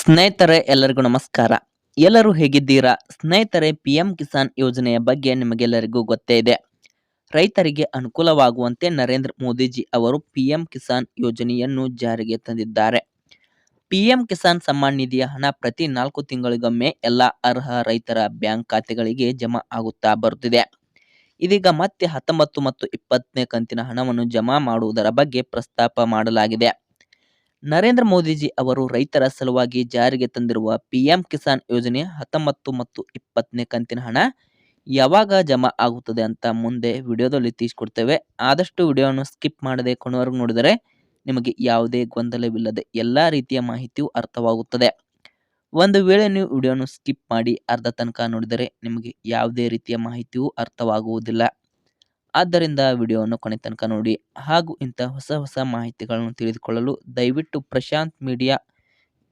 ಸ್ನೇಹಿತರೆ, ಎಲ್ಲರಿಗೂ ನಮಸ್ಕಾರ. ಎಲ್ಲರೂ ಹೇಗಿದ್ದೀರಾ? ಸ್ನೇಹಿತರೆ ಪಿ ಎಂ ಕಿಸಾನ್ ಯೋಜನೆಯ ಬಗ್ಗೆ ನಿಮಗೆಲ್ಲರಿಗೂ ಗೊತ್ತೇ ಇದೆ. ರೈತರಿಗೆ ಅನುಕೂಲವಾಗುವಂತೆ ನರೇಂದ್ರ ಮೋದಿಜಿ ಅವರು ಪಿ ಎಂ ಕಿಸಾನ್ ಯೋಜನೆಯನ್ನು ಜಾರಿಗೆ ತಂದಿದ್ದಾರೆ. ಪಿ ಎಂ ಕಿಸಾನ್ ಸಮ್ಮಾನ್ ನಿಧಿಯ ಹಣ ಪ್ರತಿ ನಾಲ್ಕು ತಿಂಗಳಿಗೊಮ್ಮೆ ಎಲ್ಲ ಅರ್ಹ ರೈತರ ಬ್ಯಾಂಕ್ ಖಾತೆಗಳಿಗೆ ಜಮಾ ಆಗುತ್ತಾ ಬರುತ್ತಿದೆ. ಇದೀಗ ಮತ್ತೆ ಹತ್ತೊಂಬತ್ತು ಮತ್ತು ಇಪ್ಪತ್ತನೇ ಕಂತಿನ ಹಣವನ್ನು ಜಮಾ ಮಾಡುವುದರ ಬಗ್ಗೆ ಪ್ರಸ್ತಾಪ ಮಾಡಲಾಗಿದೆ. ನರೇಂದ್ರ ಮೋದಿಜಿ ಅವರು ರೈತರ ಸಲುವಾಗಿ ಜಾರಿಗೆ ತಂದಿರುವ ಪಿಎಂ ಕಿಸಾನ್ ಯೋಜನೆ ಹತ್ತೊಂಬತ್ತು ಮತ್ತು ಇಪ್ಪತ್ತನೇ ಕಂತಿನ ಹಣ ಯಾವಾಗ ಜಮಾ ಆಗುತ್ತದೆ ಅಂತ ಮುಂದೆ ವಿಡಿಯೋದಲ್ಲಿ ತಿಳಿಸ್ಕೊಡ್ತೇವೆ. ಆದಷ್ಟು ವಿಡಿಯೋವನ್ನು ಸ್ಕಿಪ್ ಮಾಡದೆ ಕೊನೆವರೆಗೂ ನೋಡಿದರೆ ನಿಮಗೆ ಯಾವುದೇ ಗೊಂದಲವಿಲ್ಲದೆ ಎಲ್ಲ ರೀತಿಯ ಮಾಹಿತಿಯೂ ಅರ್ಥವಾಗುತ್ತದೆ. ಒಂದು ವೇಳೆ ನೀವು ವಿಡಿಯೋನು ಸ್ಕಿಪ್ ಮಾಡಿ ಅರ್ಧ ತನಕ ನೋಡಿದರೆ ನಿಮಗೆ ಯಾವುದೇ ರೀತಿಯ ಮಾಹಿತಿಯು ಅರ್ಥವಾಗುವುದಿಲ್ಲ. ಆದ್ದರಿಂದ ವಿಡಿಯೋವನ್ನು ಕೊನೆ ತನಕ ನೋಡಿ. ಹಾಗೂ ಇಂಥ ಹೊಸ ಹೊಸ ಮಾಹಿತಿಗಳನ್ನು ತಿಳಿದುಕೊಳ್ಳಲು ದಯವಿಟ್ಟು ಪ್ರಶಾಂತ್ ಮೀಡಿಯಾ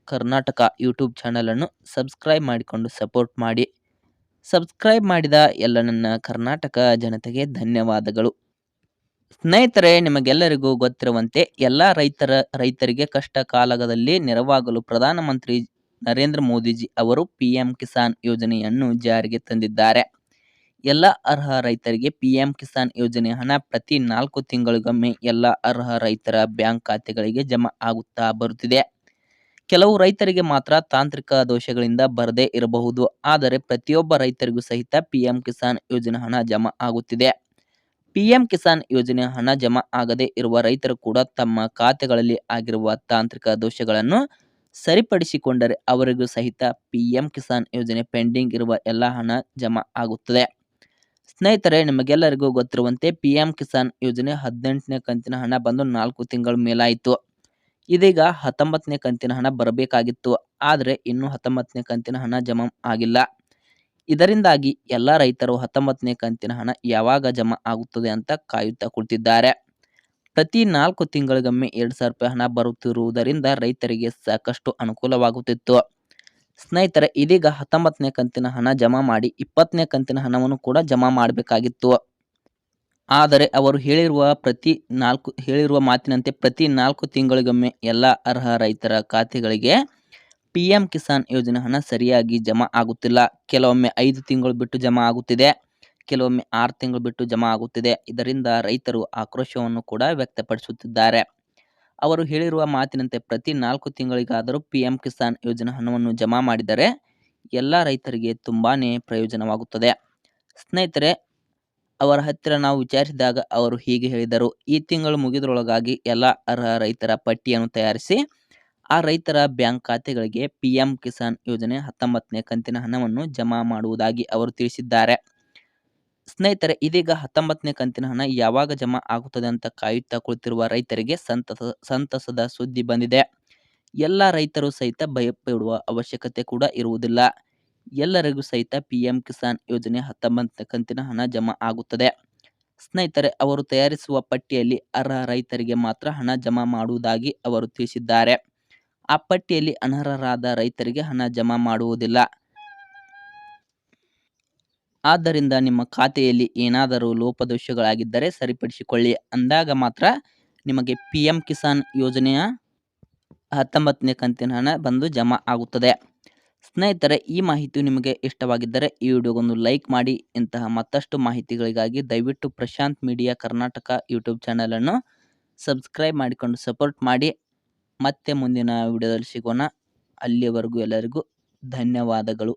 ಕರ್ನಾಟಕ ಯೂಟ್ಯೂಬ್ ಚಾನಲನ್ನು ಸಬ್ಸ್ಕ್ರೈಬ್ ಮಾಡಿಕೊಂಡು ಸಪೋರ್ಟ್ ಮಾಡಿ. ಸಬ್ಸ್ಕ್ರೈಬ್ ಮಾಡಿದ ಎಲ್ಲ ನನ್ನ ಕರ್ನಾಟಕ ಜನತೆಗೆ ಧನ್ಯವಾದಗಳು. ಸ್ನೇಹಿತರೆ, ನಿಮಗೆಲ್ಲರಿಗೂ ಗೊತ್ತಿರುವಂತೆ ಎಲ್ಲ ರೈತರ, ರೈತರಿಗೆ ಕಷ್ಟ ಕಾಲದಲ್ಲಿ ನೆರವಾಗಲು ಪ್ರಧಾನಮಂತ್ರಿ ನರೇಂದ್ರ ಮೋದಿಜಿ ಅವರು ಪಿ ಎಂ ಕಿಸಾನ್ ಯೋಜನೆಯನ್ನು ಜಾರಿಗೆ ತಂದಿದ್ದಾರೆ. ಎಲ್ಲ ಅರ್ಹ ರೈತರಿಗೆ ಪಿಎಂ ಕಿಸಾನ್ ಯೋಜನೆ ಹಣ ಪ್ರತಿ ನಾಲ್ಕು ತಿಂಗಳಿಗೊಮ್ಮೆ ಎಲ್ಲ ಅರ್ಹ ರೈತರ ಬ್ಯಾಂಕ್ ಖಾತೆಗಳಿಗೆ ಜಮಾ ಆಗುತ್ತಾ ಬರುತ್ತಿದೆ. ಕೆಲವು ರೈತರಿಗೆ ಮಾತ್ರ ತಾಂತ್ರಿಕ ದೋಷಗಳಿಂದ ಬರದೇ ಇರಬಹುದು. ಆದರೆ ಪ್ರತಿಯೊಬ್ಬ ರೈತರಿಗೂ ಸಹಿತ ಪಿಎಂ ಕಿಸಾನ್ ಯೋಜನೆ ಹಣ ಜಮಾ ಆಗುತ್ತಿದೆ. ಪಿಎಂ ಕಿಸಾನ್ ಯೋಜನೆ ಹಣ ಜಮಾ ಆಗದೇ ಇರುವ ರೈತರು ಕೂಡ ತಮ್ಮ ಖಾತೆಗಳಲ್ಲಿ ಆಗಿರುವ ತಾಂತ್ರಿಕ ದೋಷಗಳನ್ನು ಸರಿಪಡಿಸಿಕೊಂಡರೆ ಅವರಿಗೂ ಸಹಿತ ಪಿಎಂ ಕಿಸಾನ್ ಯೋಜನೆ ಪೆಂಡಿಂಗ್ ಇರುವ ಎಲ್ಲ ಹಣ ಜಮಾ ಆಗುತ್ತದೆ. ಸ್ನೇಹಿತರೆ, ನಿಮಗೆಲ್ಲರಿಗೂ ಗೊತ್ತಿರುವಂತೆ ಪಿ ಎಂ ಕಿಸಾನ್ ಯೋಜನೆ ಹದಿನೆಂಟನೇ ಕಂತಿನ ಹಣ ಬಂದು ನಾಲ್ಕು ತಿಂಗಳ ಮೇಲಾಯಿತು. ಇದೀಗ ಹತ್ತೊಂಬತ್ತನೇ ಕಂತಿನ ಹಣ ಬರಬೇಕಾಗಿತ್ತು. ಆದರೆ ಇನ್ನೂ ಹತ್ತೊಂಬತ್ತನೇ ಕಂತಿನ ಹಣ ಜಮಾ ಆಗಿಲ್ಲ. ಇದರಿಂದಾಗಿ ಎಲ್ಲ ರೈತರು ಹತ್ತೊಂಬತ್ತನೇ ಕಂತಿನ ಹಣ ಯಾವಾಗ ಜಮಾ ಆಗುತ್ತದೆ ಅಂತ ಕಾಯುತ್ತಾ ಕುಳಿತಿದ್ದಾರೆ. ಪ್ರತಿ ನಾಲ್ಕು ತಿಂಗಳಿಗೊಮ್ಮೆ ಎರಡು ಸಾವಿರ ರೂಪಾಯಿ ಹಣ ಬರುತ್ತಿರುವುದರಿಂದ ರೈತರಿಗೆ ಸಾಕಷ್ಟು ಅನುಕೂಲವಾಗುತ್ತಿತ್ತು. ಸ್ನೇಹಿತರೆ, ಇದೀಗ ಹತ್ತೊಂಬತ್ತನೇ ಕಂತಿನ ಹಣ ಜಮಾ ಮಾಡಿ ಇಪ್ಪತ್ತನೇ ಕಂತಿನ ಹಣವನ್ನು ಕೂಡ ಜಮಾ ಮಾಡಬೇಕಾಗಿತ್ತು. ಆದರೆ ಅವರು ಹೇಳಿರುವ ಪ್ರತಿ ನಾಲ್ಕು, ಹೇಳಿರುವ ಮಾತಿನಂತೆ ಪ್ರತಿ ನಾಲ್ಕು ತಿಂಗಳಿಗೊಮ್ಮೆ ಎಲ್ಲ ಅರ್ಹ ರೈತರ ಖಾತೆಗಳಿಗೆ ಪಿ ಎಂ ಕಿಸಾನ್ ಯೋಜನೆ ಹಣ ಸರಿಯಾಗಿ ಜಮಾ ಆಗುತ್ತಿಲ್ಲ. ಕೆಲವೊಮ್ಮೆ ಐದು ತಿಂಗಳು ಬಿಟ್ಟು ಜಮಾ ಆಗುತ್ತಿದೆ, ಕೆಲವೊಮ್ಮೆ ಆರು ತಿಂಗಳು ಬಿಟ್ಟು ಜಮಾ ಆಗುತ್ತಿದೆ. ಇದರಿಂದ ರೈತರು ಆಕ್ರೋಶವನ್ನು ಕೂಡ ವ್ಯಕ್ತಪಡಿಸುತ್ತಿದ್ದಾರೆ. ಅವರು ಹೇಳಿರುವ ಮಾತಿನಂತೆ ಪ್ರತಿ ನಾಲ್ಕು ತಿಂಗಳಿಗಾದರೂ ಪಿ ಎಂ ಕಿಸಾನ್ ಯೋಜನೆ ಹಣವನ್ನು ಜಮಾ ಮಾಡಿದರೆ ಎಲ್ಲ ರೈತರಿಗೆ ತುಂಬಾ ಪ್ರಯೋಜನವಾಗುತ್ತದೆ. ಸ್ನೇಹಿತರೆ, ಅವರ ಹತ್ತಿರ ನಾವು ವಿಚಾರಿಸಿದಾಗ ಅವರು ಹೀಗೆ ಹೇಳಿದರು. ಈ ತಿಂಗಳು ಮುಗಿದರೊಳಗಾಗಿ ಎಲ್ಲ ಅರ್ಹ ರೈತರ ಪಟ್ಟಿಯನ್ನು ತಯಾರಿಸಿ, ಆ ರೈತರ ಬ್ಯಾಂಕ್ ಖಾತೆಗಳಿಗೆ ಪಿ ಎಂ ಕಿಸಾನ್ ಯೋಜನೆ ಹತ್ತೊಂಬತ್ತನೇ ಕಂತಿನ ಹಣವನ್ನು ಜಮಾ ಮಾಡುವುದಾಗಿ ಅವರು ತಿಳಿಸಿದ್ದಾರೆ. ಸ್ನೇಹಿತರೆ, ಇದೀಗ ಹತ್ತೊಂಬತ್ತನೇ ಕಂತಿನ ಹಣ ಯಾವಾಗ ಜಮಾ ಆಗುತ್ತದೆ ಅಂತ ಕಾಯುತ್ತಾ ಕುಳಿತಿರುವ ರೈತರಿಗೆ ಸಂತಸ, ಸಂತಸದ ಸುದ್ದಿ ಬಂದಿದೆ. ಎಲ್ಲ ರೈತರು ಸಹಿತ ಭಯಪಡುವ ಅವಶ್ಯಕತೆ ಕೂಡ ಇರುವುದಿಲ್ಲ. ಎಲ್ಲರಿಗೂ ಸಹಿತ ಪಿ ಎಂ ಕಿಸಾನ್ ಯೋಜನೆ ಹತ್ತೊಂಬತ್ತನೇ ಕಂತಿನ ಹಣ ಜಮಾ ಆಗುತ್ತದೆ. ಸ್ನೇಹಿತರೆ, ಅವರು ತಯಾರಿಸುವ ಪಟ್ಟಿಯಲ್ಲಿ ಅರ್ಹ ರೈತರಿಗೆ ಮಾತ್ರ ಹಣ ಜಮಾ ಮಾಡುವುದಾಗಿ ಅವರು ತಿಳಿಸಿದ್ದಾರೆ. ಆ ಪಟ್ಟಿಯಲ್ಲಿ ಅನರ್ಹರಾದ ರೈತರಿಗೆ ಹಣ ಜಮಾ ಮಾಡುವುದಿಲ್ಲ. ಆದ್ದರಿಂದ ನಿಮ್ಮ ಖಾತೆಯಲ್ಲಿ ಏನಾದರೂ ಲೋಪದೋಷಗಳಾಗಿದ್ದರೆ ಸರಿಪಡಿಸಿಕೊಳ್ಳಿ. ಅಂದಾಗ ಮಾತ್ರ ನಿಮಗೆ ಪಿ ಎಂ ಕಿಸಾನ್ ಯೋಜನೆಯ ಹತ್ತೊಂಬತ್ತನೇ ಕಂತಿನ ಹಣ ಬಂದು ಜಮಾ ಆಗುತ್ತದೆ. ಸ್ನೇಹಿತರೆ, ಈ ಮಾಹಿತಿ ನಿಮಗೆ ಇಷ್ಟವಾಗಿದ್ದರೆ ಈ ವಿಡಿಯೋಗೊಂದು ಲೈಕ್ ಮಾಡಿ. ಇಂತಹ ಮತ್ತಷ್ಟು ಮಾಹಿತಿಗಳಿಗಾಗಿ ದಯವಿಟ್ಟು ಪ್ರಶಾಂತ್ ಮೀಡಿಯಾ ಕರ್ನಾಟಕ ಯೂಟ್ಯೂಬ್ ಚಾನಲನ್ನು ಸಬ್ಸ್ಕ್ರೈಬ್ ಮಾಡಿಕೊಂಡು ಸಪೋರ್ಟ್ ಮಾಡಿ. ಮತ್ತೆ ಮುಂದಿನ ವಿಡಿಯೋದಲ್ಲಿ ಸಿಗೋಣ. ಅಲ್ಲಿಯವರೆಗೂ ಎಲ್ಲರಿಗೂ ಧನ್ಯವಾದಗಳು.